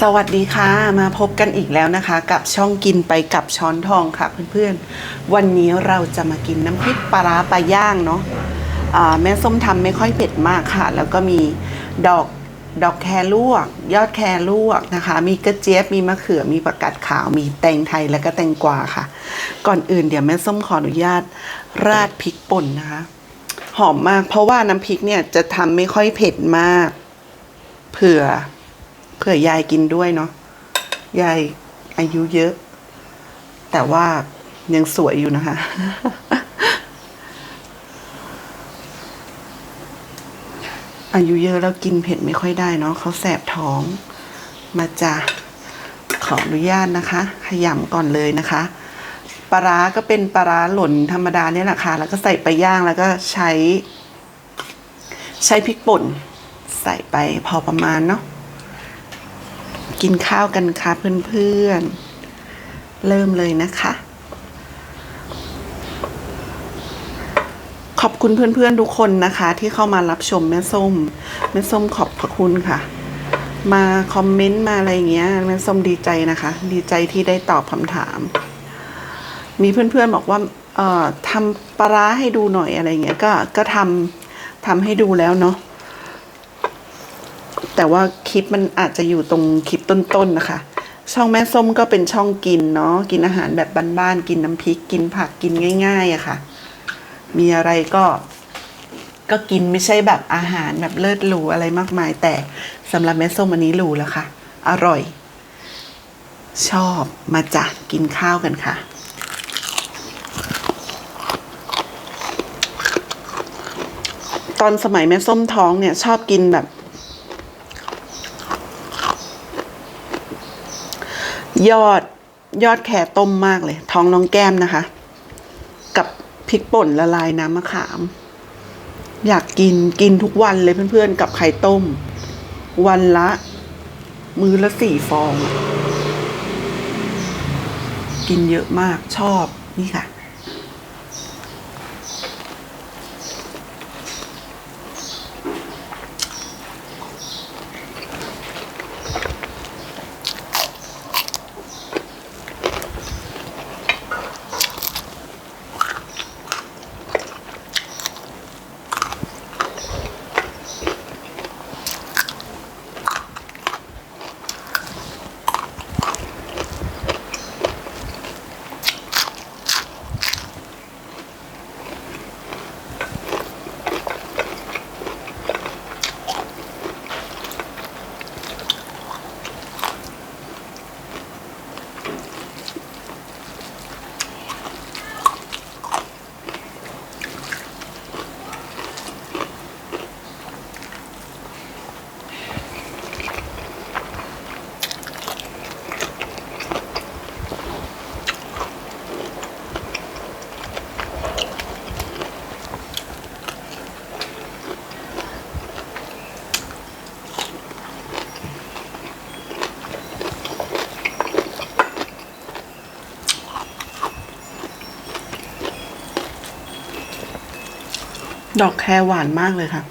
สวัสดีค่ะมาพบกันอีกแล้วนะคะ กับช่องกินไปกับช้อนทองค่ะเพื่อนๆ วันนี้เราจะมากินน้ำพริกปลาร้าปลาย่างเนาะอ่าแม่ส้มทำไม่ค่อยเผ็ดมากค่ะ แล้วก็มีดอกดอกแครลวก ยอดแครลวกนะคะ มีกระเจี๊ยบมีมะเขือมีประกาศขาว มีแตงไทยและก็แตงกวาค่ะ ก่อนอื่นเดี๋ยวแม่ส้มขออนุญาตราดพริกป่นนะคะ หอมมากเพราะว่าน้ำพริกเนี่ยจะทำไม่ค่อยเผ็ดมาก เผื่อ ผื่อยายกินด้วยเนาะยายอายุเยอะ แต่ว่ายังสวยอยู่นะคะ อายุเยอะแล้วกินเผ็ดไม่ค่อยได้เนาะเขาแสบท้อง มาจ้ะขออนุญาตนะคะ ขยำก่อนเลยนะคะปลาร้าก็เป็นปลาร้าหล่นธรรมดาเนี่ยแหละค่ะ แล้วก็ใส่ไปย่างแล้วก็ใช้ ใช้พริกป่น ใส่ไปพอประมาณเนาะ กินข้าวกันค่ะเพื่อนๆ เริ่มเลยนะคะ ขอบคุณเพื่อนๆทุกคนนะคะ ที่เข้ามารับชมแม่ส้ม แม่ส้มขอบพระคุณค่ะ มาคอมเมนต์มาอะไรเงี้ยแม่ส้มดีใจนะคะ ดีใจที่ได้ตอบคำถาม มีเพื่อนๆบอกว่าเอ่อทำปลาร้าให้ดูหน่อยอะไรเงี้ยก็ก็ทำทำให้ดูแล้วเนาะ แต่ว่าคลิปมันอาจจะอยู่ตรงคลิปต้นๆนะคะ ช่องแม่ส้มก็เป็นช่องกินเนาะกินอาหารแบบบ้านๆกินน้ำพริกกินผักกินง่ายๆอะค่ะ มีอะไรก็ก็กินไม่ใช่แบบอาหารแบบเลิศหรูอะไรมากมาย แต่สำหรับแม่ส้มอันนี้หรูแล้วค่ะ อร่อย ชอบมาจ้ะกินข้าวกันค่ะตอนสมัยแม่ส้มท้องเนี่ยชอบกินแบบ ยอดยอดแครต้มมากเลย ท้องน้องแก้มนะคะ กับพริกป่นละลายน้ำมะขาม อยากกินกินทุกวันเลยเพื่อนๆ กับไข่ต้ม วันละ มือละสี่ฟอง กินเยอะมากชอบนี่ค่ะ ดอกแครหวานมากเลยค่ะ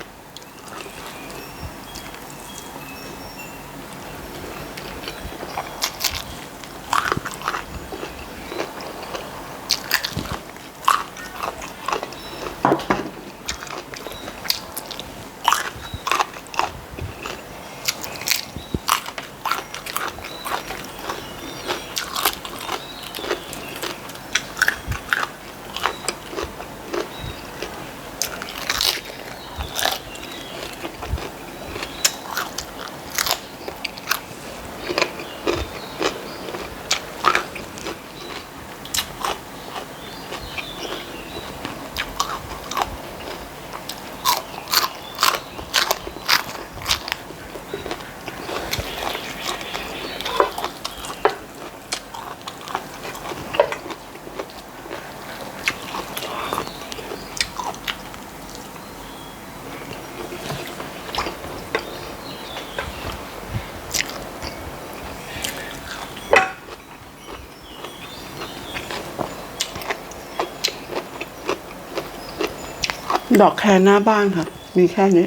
ดอกแครหน้าบ้านค่ะ มีแค่นี้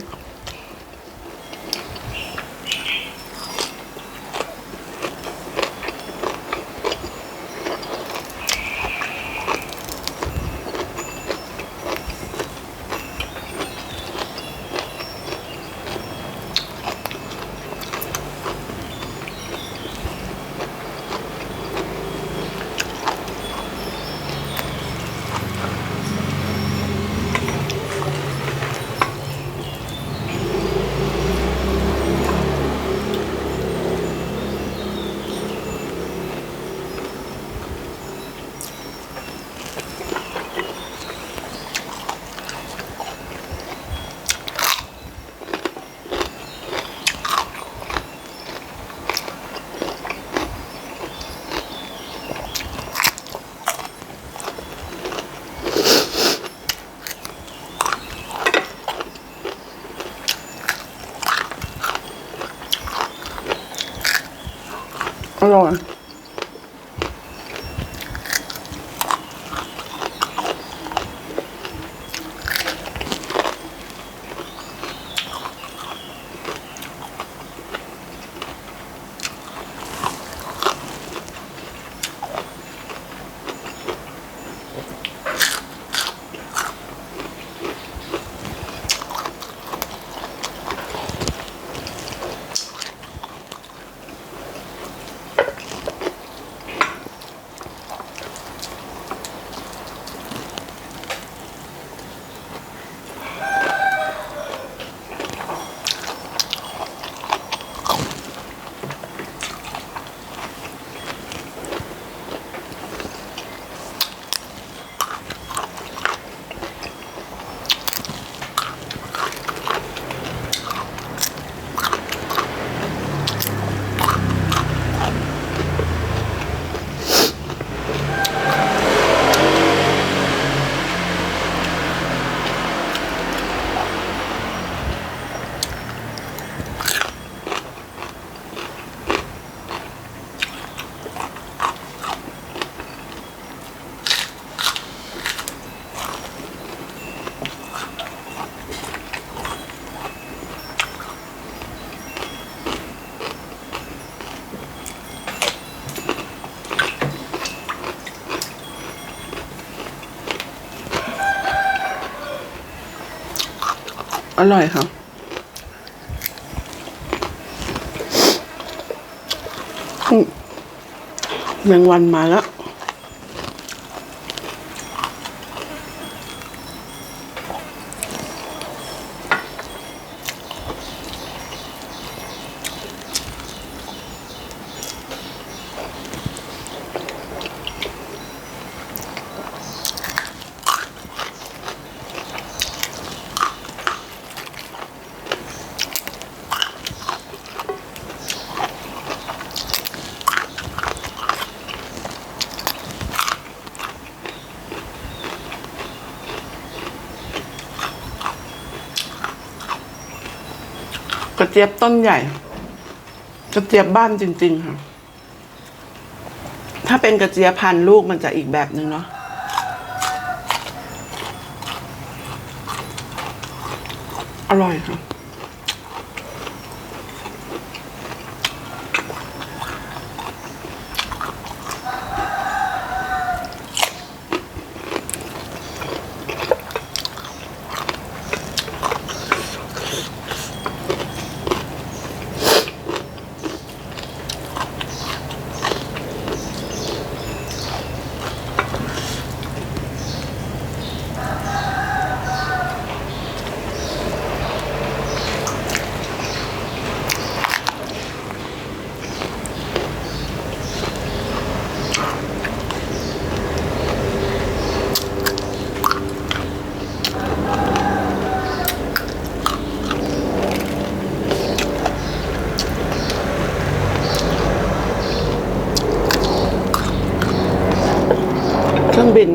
อ อร่อยค่ะ แมงวันมาแล้ว กระเจี๊ยบต้นใหญ่ กระเจี๊ยบบ้านจริง ๆ ค่ะ ถ้าเป็นกระเจี๊ยบพันลูกมันจะอีกแบบหนึ่งเนาะอร่อยค่ะ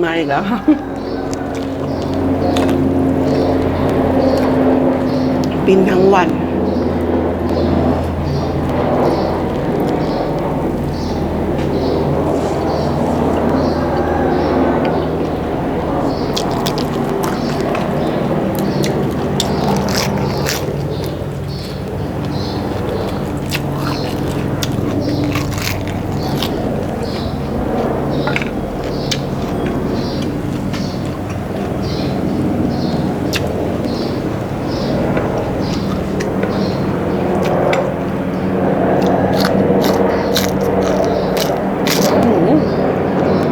มาอีกแล้วบินทั้งวัน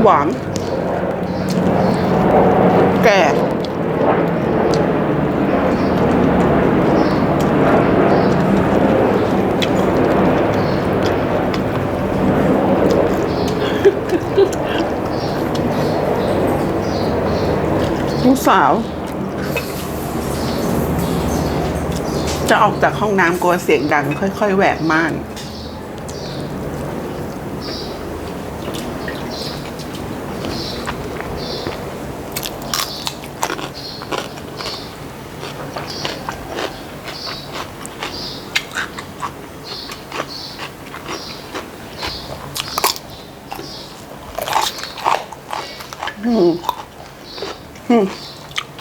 หวาน แก่ ลูก สาว จะออกจากห้องน้ำกลัวเสียงดัง ค่อย ๆ แหวกม่าน อ อืมอืมเล็กใหญ่บะรุ่มนะอืมอืมไม่แก่อืมแก่ค่ะกระเจี๊ย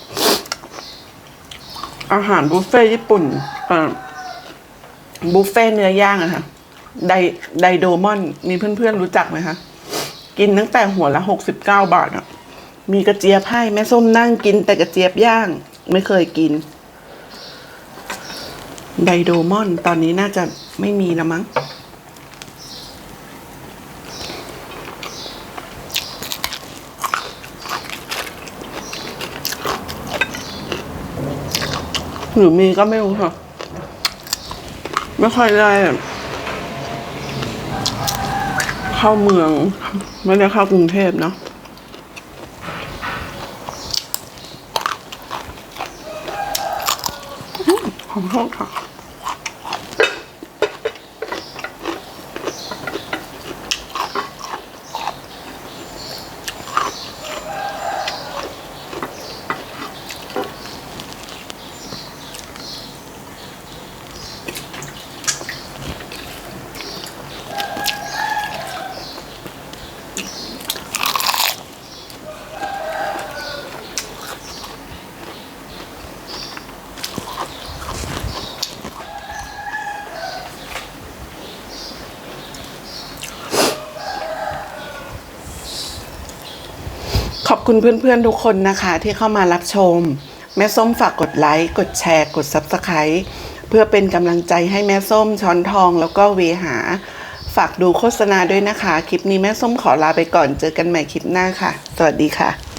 อาหารบุฟเฟ่ต์ญี่ปุ่นบุฟเฟ่ต์เนื้อย่างอะค่ะไดไดโดมอนมีเพื่อนๆรู้จักไหมคะ กินตั้งแต่หัวละหกสิบเก้าบาทอะมีกระเจี๊ยบให้แม่ส้มนั่งกินแต่กระเจี๊ยบย่าง ไม่เคยกิน ไดโดมอนตอนนี้น่าจะไม่มีแล้วมั้ง หรือมีก็ไม่รู้ค่ะ ไม่ค่อยได้แบบเข้าเมือง ไม่ได้เข้ากรุงเทพเนาะอืมขอโทษค่ะ ขอบคุณเพื่อนๆทุกคนนะคะที่เข้ามารับชม แม่ส้มฝากกดไลค์ กดแชร์ กด Subscribe เพื่อเป็นกำลังใจให้แม่ส้มช้อนทองแล้วก็เวหา ฝากดูโฆษณาด้วยนะคะ คลิปนี้แม่ส้มขอลาไปก่อนเจอกันใหม่คลิปหน้าค่ะ สวัสดีค่ะ